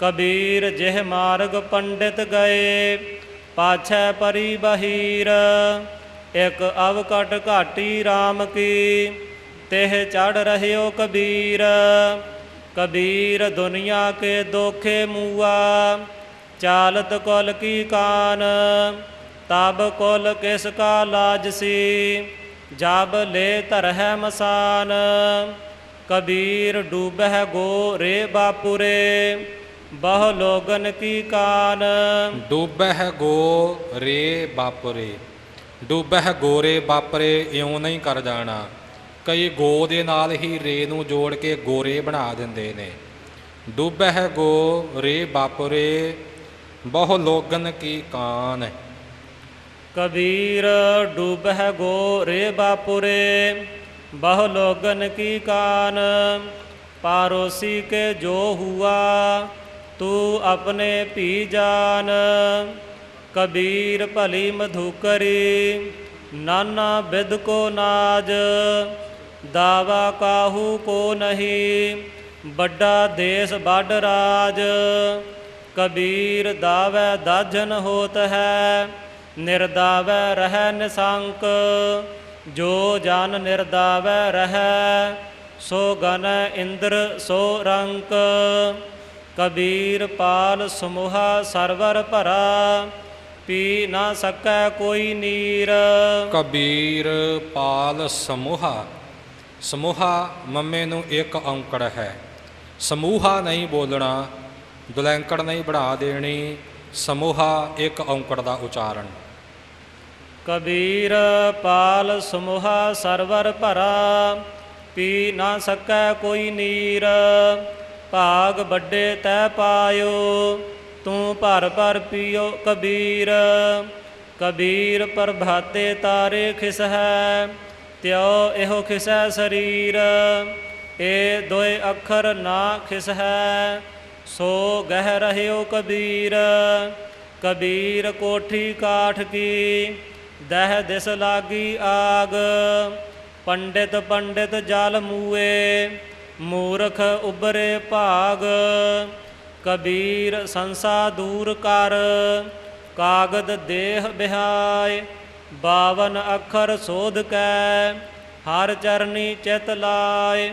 ਕਬੀਰ ਜਿਹ ਮਾਰਗ ਪੰਡਿਤ ਗਏ, ਪਾਛੈ ਪਰੀ ਬਹੀਰ। ਇਕ ਅਵਕਟ ਘਾਟੀ RAM ਕੀ, ਤਿਹ ਚੜ ਰਹਿਓ ਕਬੀਰ। ਕਬੀਰ ਦੁਨੀਆ ਕੇ ਦੋਖੇ ਮੂਆ, ਚਾਲਤ ਕੁਲ ਕੀ ਕਾਨ? ਤਬ ਕੁਲ ਕਿਸ ਕਾ ਲਾਜ ਸੀ? ਜਬ ਲੈ ਧਰਹਿ ਮਸਾਨ। ਕਬੀਰ ਡੂਬਹਿ ਗੋ ਰੇ ਬਾਪੁਰੇ। ਬਹੁ ਲੋਗਨ ਕੀ ਕਾਨ? ਡੂਬਹਿ ਗੋ ਰੇ ਬਾਪਰੇ ਡੂਬਹਿ ਗੋਰੇ ਬਾਪਰੇ ਇਉਂ ਨਹੀਂ ਕਰ ਜਾਣਾ। ਕਈ ਗੋ ਦੇ ਨਾਲ ਹੀ ਰੇ ਨੂੰ ਜੋੜ ਕੇ ਗੋਰੇ ਬਣਾ ਦਿੰਦੇ ਨੇ। ਡੂਬਹਿ ਗੋ ਰੇ ਬਾਪਰੇ ਬਹੁ ਲੋਗਨ ਕੀ ਕਾਨ? ਕਬੀਰ ਡੂਬਹਿ ਗੋ ਰੇ ਬਾਪੁਰੇ ਬਹੁ ਲੋਗਨ ਕੀ ਕਾਨ? ਪਾਰੋਸੀ ਕੇ ਜੋ ਹੁਆ ਤੂੰ ਆਪਣੇ ਭੀ ਜਾਨ, ਕਬੀਰ ਭਲੀ ਮਧੁਕਰੀ, ਨਾਨਾ ਬਿਦ ਕੋ ਨਾਜ, ਦਾਵਾ ਕਾਹੂ ਕੋ ਨਹੀਂ, ਵੱਡਾ ਦੇਸ ਵੱਡ ਰਾਜ। ਕਬੀਰ ਦਾਵੈ ਦਾਜਨ ਹੋਤ ਹੈ, ਨਿਰਦਾਵੈ ਰਹਿ ਨਿਸੰਕ। ਜੋ ਜਨ ਨਿਰਦਾਵੈ ਰਹਿ, ਸੋ ਗਨ ਇੰਦਰ ਸੋ ਰੰਕ। ਕਬੀਰ ਪਾਲ ਸਮੂਹਾ ਸਰਵਰ ਭਰਾ ਪੀ ਨਾ ਸਕੈ ਕੋਈ ਨੀਰ। ਕਬੀਰ ਪਾਲ ਸਮੂਹਾ ਸਮੂਹਾ ਮੰਮੇ ਨੂੰ ਇੱਕ ਔਂਕੜ ਹੈ। ਸਮੂਹਾ ਨਹੀਂ ਬੋਲਣਾ ਦੁਲੈਂਕੜ ਨਹੀਂ ਬਣਾ ਦੇਣੀ ਸਮੂਹਾ ਇੱਕ ਔਂਕੜ ਦਾ ਉਚਾਰਨ। ਕਬੀਰ ਪਾਲ ਸਮੂਹਾ ਸਰਵਰ ਭਰਾ ਪੀ ਨਾ ਸਕੈ ਕੋਈ ਨੀਰ। ਭਾਗ ਵੱਡੇ ਤੈ ਪਾਇਓ, ਤੂੰ ਭਰ ਭਰ ਪੀਓ ਕਬੀਰ। ਕਬੀਰ ਪ੍ਰਭਾਤੇ ਤਾਰੇ ਖਿਸ ਹੈ ਤਿਉ ਇਹੋ ਖਿਸੈ ਸਰੀਰ। ਏ ਦੋਏ ਅੱਖਰ ਨਾ ਖਿਸ ਹੈ ਸੋ ਗਹਿ ਰਹਿਓ ਕਬੀਰ। ਕਬੀਰ ਕੋਠੀ ਕਾਠ ਕੀ, ਦਹਿ ਦਿਸ ਲਾਗੀ ਆਗ। ਪੰਡਿਤ ਪੰਡਿਤ ਜਲ ਮੂਏ ਮੂਰਖ ਉਬਰੇ ਭਾਗ, ਕਬੀਰ ਸੰਸਾ ਦੂਰ ਕਰ, ਕਾਗਦ ਦੇਹ ਬਿਹਾਏ, ਬਾਵਨ ਅੱਖਰ ਸੋਧ ਕੈ, ਹਰ ਚਰਨੀ ਚਿਤ ਲਾਏ।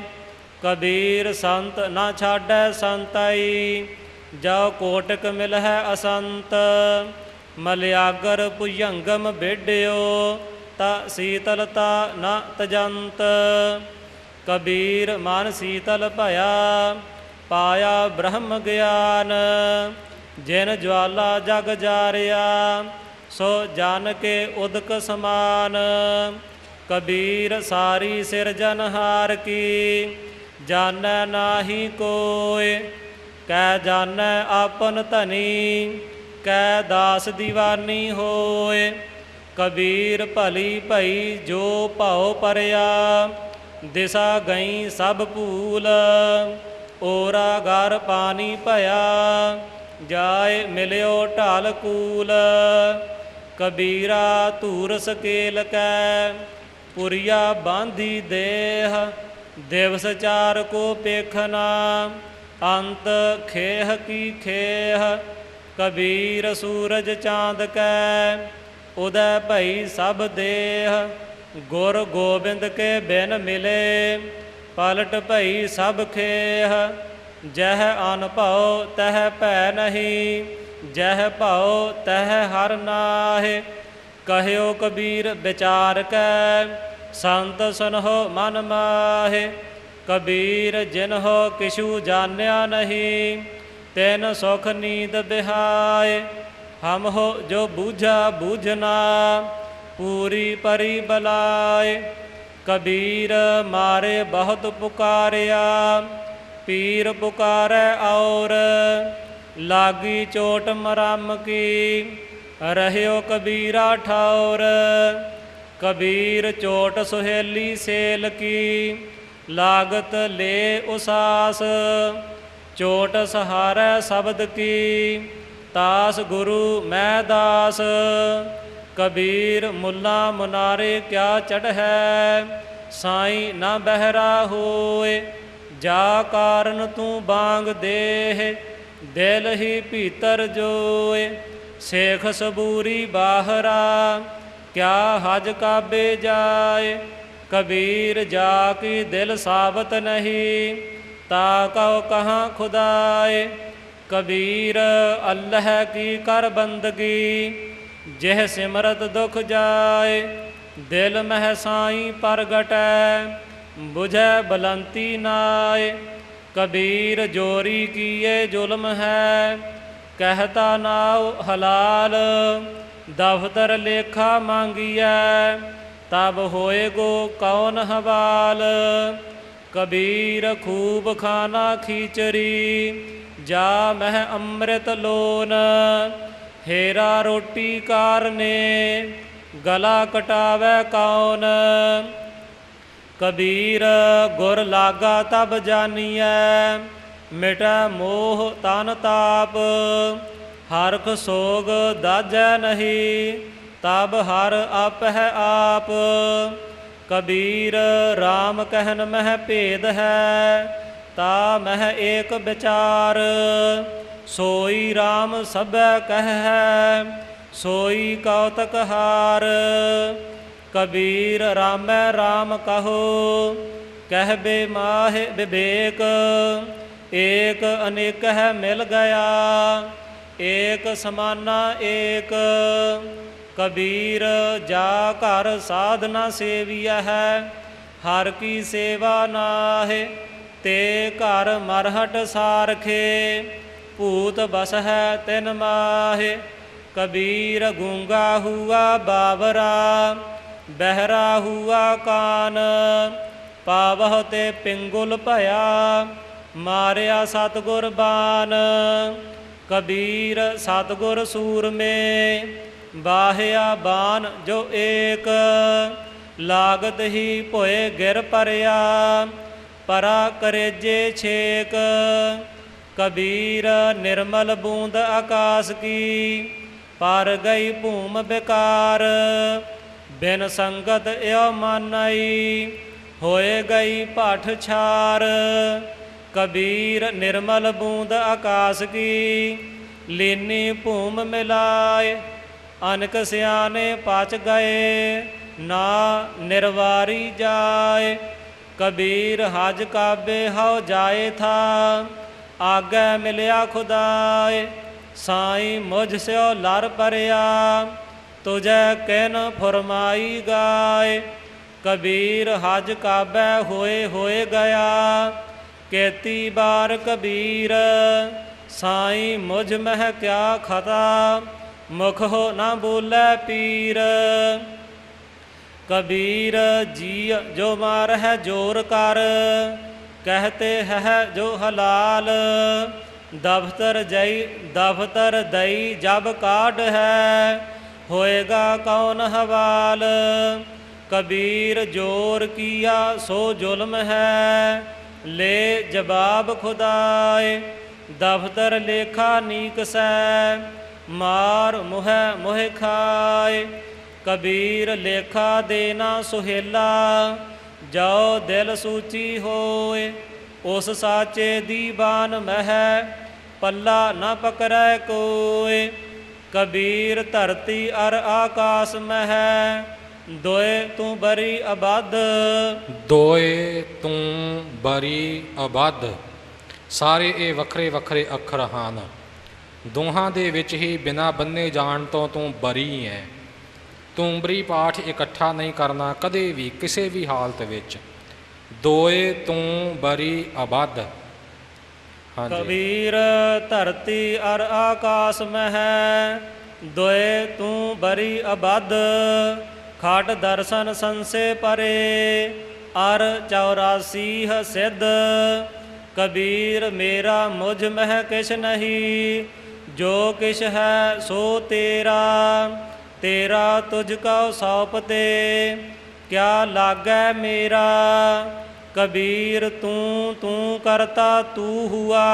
ਕਬੀਰ ਸੰਤ ਨਾ ਛਾੜੈ ਸੰਤਾਈ ਜੋ ਕੋਟਕ ਮਿਲਹਿ ਅਸੰਤ। ਮਲਿਆਗਰ ਭੁਜੰਗਮ ਬੇਡਿਓ ਤਾ ਸੀਤਲਤਾ ਨ ਤਜੰਤ। ਕਬੀਰ ਮਨ ਸੀਤਲ ਭਇਆ, ਪਾਇਆ ਬ੍ਰਹਮ ਗਿਆਨ। ਜਿਨ ਜਵਾਲਾ ਜਗ ਜਾਰਿਆ, ਸੋ ਜਨ ਕੇ ਉਦਕ ਸਮਾਨ। ਕਬੀਰ ਸਾਰੀ ਸਿਰਜਨ ਹਾਰ ਕੀ, ਜਾਣੈ ਨਾਹੀ ਕੋਇ। ਕੈ ਜਾਣੈ ਆਪਨ ਧਨੀ, ਕੈ ਦਾਸ ਦੀਵਾਨੀ ਹੋਏ ਕਬੀਰ ਭਲੀ ਭਈ ਜੋ ਭਾਉ ਪਰਿਆ ਦਿਸਾ ਗਈ ਸਭ ਭੂਲ, ਓਰਾ ਗਰ ਪਾਣੀ ਭਇਆ, ਜਾਏ ਮਿਲਿਓ ਢਾਲ ਕੂਲ। ਕਬੀਰਾ ਧੂਰ ਸਕੇਲ ਕੈ, ਪੁਰੀਆ ਬਾਂਧੀ ਦੇਹ, ਦਿਵਸ ਚਾਰ ਕੋ ਪੇਖਨਾ ਅੰਤ ਖੇਹ ਕੀ ਖੇਹ। ਕਬੀਰ ਸੂਰਜ ਚਾਂਦ ਕੈ, ਉਦੈ ਭਈ ਸਭ ਦੇਹ। ਗੁਰ ਗੋਬਿੰਦ ਕੇ ਬਿਨ ਮਿਲੇ, ਪਲਟ ਭਈ ਸਭ ਖੇਹ। ਜਹ ਅਨਭਉ ਤਹ ਭੈ ਨਹੀਂ, ਜਹ ਭਉ ਤਹ ਹਰ ਨਾਹਿ। ਕਹਿਓ ਕਬੀਰ ਵਿਚਾਰ ਕੈ, ਸੰਤ ਸੁਨਹੁ ਮਨ ਮਾਹਿ। ਕਬੀਰ ਜਿਨਹੁ ਕਿਛੂ ਜਾਣਿਆ ਨਹੀਂ, ਤੈਨ ਸੁਖ ਨੀਂਦ ਬਿਹਾਏ। ਹਮ ਹੋ ਜੋ ਬੂਝਾ ਬੂਝਨਾ ਪੂਰੀ ਪਰੀ ਬਲਾਏ, ਕਬੀਰ ਮਾਰੇ ਬਹੁਤ ਪੁਕਾਰਿਆ। ਪੀਰ ਪੁਕਾਰੈ ਔਰ, ਲਾਗੀ ਚੋਟ ਮਰਮ ਕੀ, ਰਹਿਓ ਕਬੀਰਾ ਠੌਰ ਕਬੀਰ ਚੋਟ ਸੁਹੇਲੀ ਸੇਲ ਕੀ, ਲਾਗਤ ਲੈ ਉਸਾਸ। ਚੋਟ ਸਹਾਰੈ ਸ਼ਬਦ ਕੀ, ਤਾਸ ਗੁਰੂ ਮੈਂ ਦਾਸ। ਕਬੀਰ ਮੁੱਲਾ ਮੁਨਾਰੇ ਕਿਆ ਚੜ੍ਹੈ, ਸਾਈਂ ਨਾ ਬਹਿਰਾ ਹੋਏ, ਜਾ ਕਾਰਨ ਤੂੰ ਬਾਂਗ ਦੇਹ, ਦਿਲ ਹੀ ਭੀਤਰ ਜੋਏ, ਸੇਖ ਸਬੂਰੀ ਬਾਹਰਾ, ਕਿਆ ਹਜ ਕਾਬੇ ਜਾਏ, ਕਬੀਰ ਜਾ ਕੀ ਦਿਲ ਸਾਬਤ ਨਹੀਂ, ਤਾ ਕਉ ਕਹਾਂ ਖੁਦਾਏ, ਕਬੀਰ ਅੱਲਹ ਕੀ ਕਰ ਬੰਦਗੀ ਜਿਹ ਸਿਮਰਤ ਦੁਖ ਜਾਏ, ਦਿਲ ਮਹਿ ਸਾਈ ਪ੍ਰਗਟੈ 부ਝੈ ਬਲੰਤੀ ਨਾਏ। ਕਬੀਰ ਜੋਰੀ ਕੀਏ ਜ਼ੁਲਮ ਹੈ, ਕਹਤਾ ਨਾਉ ਹਲਾਲ। ਦਫਤਰ ਲੇਖਾ ਮੰਗੀਐ, ਤਬ ਹੋਏਗੋ ਕੌਣ ਹਵਾਲ। ਕਬੀਰ ਖੂਬ ਖਾਨਾ ਖੀਚਰੀ, ਜਾ ਮਹਿ ਅੰਮ੍ਰਿਤ ਲੋਨ। ਹੇਰਾ ਰੋਟੀ ਕਾਰਨੇ, ਗਲਾ ਕਟਾਵੇ ਕੌਣ ਕਬੀਰ ਗੁਰ ਲਾਗਾ ਤਬ ਜਾਨੀਐ, ਮਿਟੈ ਮੋਹ ਤਨ ਤਾਪ। ਹਰਖ ਸੋਗ ਦਾਜੈ ਨਹੀਂ, ਤਬ ਹਰ ਆਪ ਹੈ ਆਪ। ਕਬੀਰ RAM ਕਹਿਨ ਮਹਿ ਭੇਦ ਹੈ, ਤਾ ਮਹਿ ਏਕ ਵਿਚਾਰ। ਸੋਈ RAM ਸਭੈ ਕਹਿ ਸੋਈ ਕੌਤਕ ਹਾਰ। ਕਬੀਰ ਰਾਮੈ RAM ਕਹੋ, ਕਹਿ ਬੇ ਮਾਹਿ ਵਿਵੇਕ ਏਕ ਅਨੇਕ ਹੈ ਮਿਲ ਗਿਆ, ਏਕ ਸਮਾਨਾ ਏਕ। ਕਬੀਰ ਜਾ ਘਰ ਸਾਧਨਾ ਸੇਵੀਆ ਹੈ ਹਰ ਕੀ ਸੇਵਾ ਨਾਹਿ, ਤੇ ਘਰ ਮਰਹਟ ਸਾਰਖੇ। ਭੂਤ ਬਸ ਹੈ ਤਿਨ ਮਾਹੇ, ਕਬੀਰ ਗੂੰਗਾ ਹੁਆ ਬਾਵਰਾ, ਬਹਿਰਾ ਹੁਆ ਕਾਨ। ਪਾਵਹ ਤੇ ਪਿੰਗੁਲ ਭਇਆ, ਮਾਰਿਆ ਸਤਗੁਰ ਬਾਨ। ਕਬੀਰ ਸਤਗੁਰ ਸੂਰਮੇ, ਬਾਹਿਆ ਬਾਨ ਜੋ ਏਕ। ਲਾਗਤ ਹੀ ਭੋਏ ਗਿਰ ਪਰਿਆ, ਪਰਾ ਕਰੇਜੇ ਛੇਕ। ਕਬੀਰ ਨਿਰਮਲ ਬੂੰਦ ਆਕਾਸ ਕੀ, ਪਰ ਗਈ ਭੂਮ ਬਿਕਾਰ। ਬਿਨ ਸੰਗਤ ਇਉ ਮਾਨਈ ਹੋਏ ਗਈ ਪਾਠ ਛਾਰ। ਕਬੀਰ ਨਿਰਮਲ ਬੂੰਦ ਆਕਾਸ ਕੀ, ਲੀਨੀ ਭੂਮ ਮਿਲਾਏ, ਅਨਕ ਸਿਆਣੇ ਪਾਚ ਗਏ, ਨਾ ਨਿਰਵਾਰੀ ਜਾਏ। ਕਬੀਰ ਹਜ ਕਾਬੇ ਹਉ ਜਾਏ ਥਾ ਆਗੇ ਮਿਲਿਆ ਖੁਦਾਏ, ਸਾਈ ਮੁਝ ਸਿਓ ਲਰ ਪਰਿਆ। ਤੁਝੈ ਕਹਿਨ ਫਰਮਾਈ ਗਾਏ, ਕਬੀਰ ਹਜ ਕਾਬੈ ਹੋਏ ਹੋਏ ਗਿਆ। ਕੇਤੀ ਬਾਰ ਕਬੀਰ, ਸਾਈ ਮੁਝ ਮਹਿ ਕਿਆ ਖਤਾ, ਮੁਖ ਹੋ ਨਾ ਬੋਲੇ ਪੀਰ। ਕਬੀਰ ਜੀ ਜੋ ਮਾਰ ਹੈ ਜੋਰ ਕਰ ਕਹਤੇ ਹੈ ਜੋ ਹਲਾਲ ਦਫਤਰ ਜਈ, ਦਫਤਰ ਦਈ ਜਬ ਕਾਢ ਹੈ, ਹੋਏਗਾ ਕੌਣ ਹਵਾਲ? ਕਬੀਰ ਜੋਰ ਕੀਆ ਸੋ ਜ਼ੁਲਮ ਹੈ, ਲੈ ਜਵਾਬ ਖੁਦਾਏ, ਦਫਤਰ ਲੇਖਾ ਨੀਕ ਸੈ, ਮਾਰ ਮੁਹ ਮੁਹ ਖਾਏ, ਕਬੀਰ ਲੇਖਾ ਦੇਣਾ ਸੁਹੇਲਾ। ਜੋ ਦਿਲ ਸੂਚੀ ਹੋਏ, ਉਸ ਸਾਚੇ ਦੀਵਾਨ ਮਹਿ, ਪੱਲਾ ਨਾ ਪਕੜੈ ਕੋਏ। ਕਬੀਰ ਧਰਤੀ ਅਰ ਆਕਾਸ ਮਹਿ, ਦੋਏ ਤੂੰ ਬਰੀ ਅਬਦ ਦੋਏ ਤੂੰ ਬਰੀ ਅਬਦ ਸਾਰੇ ਇਹ ਵੱਖਰੇ ਵੱਖਰੇ ਅੱਖਰ ਹਨ। ਦੋਹਾਂ ਦੇ ਵਿੱਚ ਹੀ ਬਿਨਾ ਬੰਨੇ ਜਾਣ ਤੋਂ ਤੂੰ ਬਰੀ ਹੈ। ਤੂੰਬਰੀ ਪਾਠ ਇਕੱਠਾ ਨਹੀਂ ਕਰਨਾ ਕਦੇ ਵੀ ਕਿਸੇ ਵੀ ਹਾਲਤ ਵਿੱਚ। ਦੋਏ ਤੂੰ ਬਰੀ ਅਬਦ ਹਾਂਜੀ। ਕਬੀਰ ਧਰਤੀ ਅਰ ਆਕਾਸ ਮਹਿ, ਦੋਏ ਤੂੰ ਬਰੀ ਅਬਦ ਖਾਟ ਦਰਸ਼ਨ ਸੰਸੇ ਪਰੇ, ਅਰ 84 ਸਿੱਧ। ਕਬੀਰ ਮੇਰਾ ਮੁਝ ਮਹਿ ਕਿਛ ਨਹੀਂ, ਜੋ ਕਿਛ ਹੈ ਸੋ ਤੇਰਾ। ਤੇਰਾ ਤੁਝ ਕਉ ਸੌਪਤੇ ਕਿਆ ਲਾਗੈ ਮੇਰਾ? ਕਬੀਰ ਤੂੰ ਤੂੰ ਕਰਤਾ, ਤੂੰ ਹੁਆ।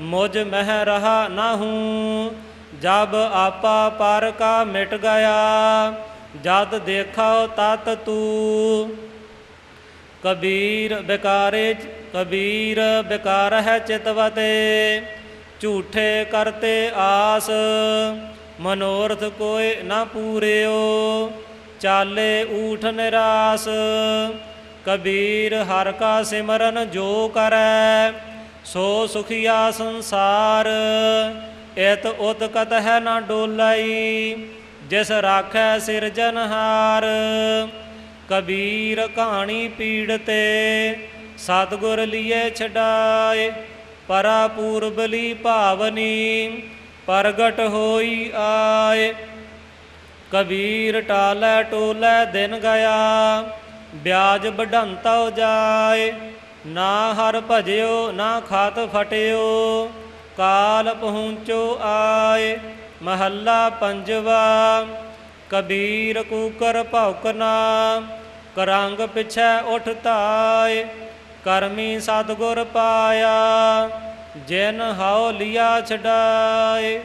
ਮੁਝ ਮਹਿ ਰਹਾ ਨਾ ਹੂੰ ਜਬ ਆਪਾ ਪਰ ਕਾ ਮਿਟ ਗਿਆ। ਜਦ ਦੇਖਾਓ ਤਤ ਤੂੰ। ਕਬੀਰ ਬਿਕਾਰੇ, ਕਬੀਰ ਬਿਕਾਰ ਹੈ ਚਿਤਵਤੇ ਝੂਠੇ ਕਰਤੇ ਆਸ। ਮਨੋਰਥ ਕੋਇ ਨਾ ਪੂਰਿਓ, ਚਾਲੇ ਊਠ ਨਿਰਾਸ ਕਬੀਰ ਹਰ ਕਾ ਸਿਮਰਨ ਜੋ ਕਰੈ, ਸੋ ਸੁਖੀਆ ਸੰਸਾਰ। ਇਤ ਉਤ ਕਤ ਹੈ ਨਾ ਡੋਲਾਈ, ਜਿਸ ਰਾਖੈ ਸਿਰਜਨਹਾਰ ਕਬੀਰ ਕਹਾਣੀ ਪੀੜਤੇ, ਸਤਗੁਰ ਲੀਏ ਛਡਾਏ, ਪਰਾ ਪੂਰਬਲੀ ਭਾਵਨੀ। ਪ੍ਰਗਟ ਹੋਈ ਆਏ। ਕਬੀਰ ਟਾਲੈ ਟੋਲੇ ਦਿਨ ਗਿਆ ਬਿਆਜ ਵਢੰਤਉ ਜਾਏ। ਨਾ ਹਰ ਭਜਿਓ, ਨਾ ਖਾਤ ਫਟਿਓ, ਕਾਲ ਪਹੁੰਚੋ ਆਏ, ਮਹੱਲਾ ਪੰਜਵਾ। ਕਬੀਰ ਕੂਕਰ ਭੌਕਨਾ ਕਰੰਗ ਪਿਛੈ ਉਠ ਧਾਏ, ਕਰਮੀ ਸਤਗੁਰ ਪਾਇਆ। ਜੈਨ ਹਉ ਲਿਆ ਛਡਾਏ।